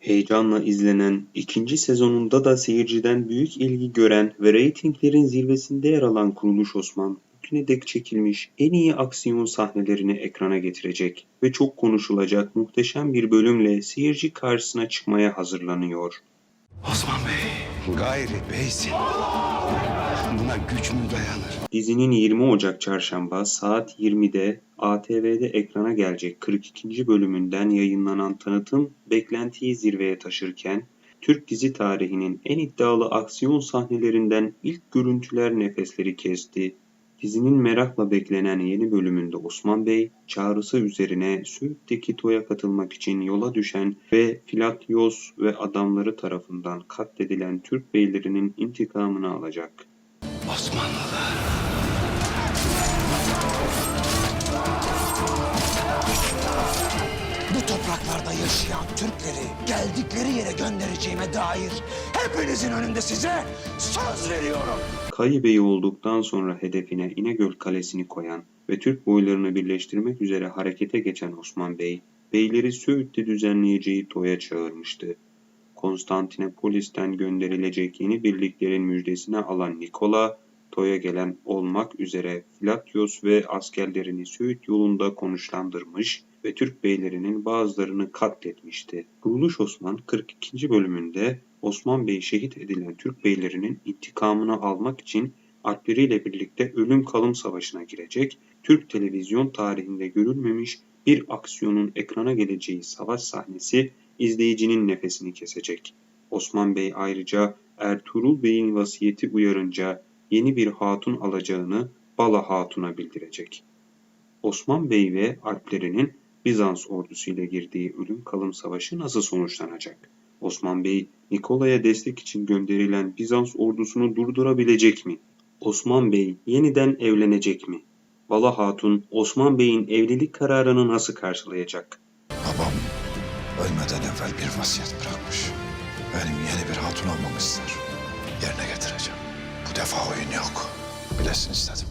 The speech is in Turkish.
Heyecanla izlenen, ikinci sezonunda da seyirciden büyük ilgi gören ve reytinglerin zirvesinde yer alan Kuruluş Osman, bugüne dek çekilmiş en iyi aksiyon sahnelerini ekrana getirecek ve çok konuşulacak muhteşem bir bölümle seyirci karşısına çıkmaya hazırlanıyor. Osman Bey, gayri beysin. Buna güç mü dayanır? Dizinin 20 Ocak Çarşamba saat 20'de ATV'de ekrana gelecek 42. bölümünden yayınlanan tanıtım beklentiyi zirveye taşırken Türk dizi tarihinin en iddialı aksiyon sahnelerinden ilk görüntüler nefesleri kesti. Dizinin merakla beklenen yeni bölümünde Osman Bey çağrısı üzerine Söğüt'teki toya katılmak için yola düşen ve Filatyos ve adamları tarafından katledilen Türk beylerinin intikamını alacak. Osmanlılar. Topraklarda yaşayan Türkleri geldikleri yere göndereceğime dair hepinizin önünde size söz veriyorum. Kayı Bey olduktan sonra hedefine İnegöl Kalesi'ni koyan ve Türk boylarını birleştirmek üzere harekete geçen Osman Bey, beyleri Söğüt'te düzenleyeceği toya çağırmıştı. Konstantinopolis'ten gönderilecek yeni birliklerin müjdesini alan Nikola, toya gelen olmak üzere Filatyos ve askerlerini Söğüt yolunda konuşlandırmış ve Türk beylerinin bazılarını katletmişti. Kuruluş Osman 42. bölümünde Osman Bey şehit edilen Türk beylerinin intikamını almak için alpleriyle birlikte ölüm kalım savaşına girecek, Türk televizyon tarihinde görülmemiş bir aksiyonun ekrana geleceği savaş sahnesi izleyicinin nefesini kesecek. Osman Bey ayrıca Ertuğrul Bey'in vasiyeti uyarınca yeni bir hatun alacağını Bala Hatun'a bildirecek. Osman Bey ve alplerinin Bizans ordusuyla girdiği ölüm kalım savaşı nasıl sonuçlanacak? Osman Bey, Nikola'ya destek için gönderilen Bizans ordusunu durdurabilecek mi? Osman Bey yeniden evlenecek mi? Bala Hatun, Osman Bey'in evlilik kararını nasıl karşılayacak? Babam ölmeden evvel bir vasiyet bırakmış. Benim yeni bir hatun olmamı ister. Yerine getireceğim. Defa oyun yok. Bilesin istedim.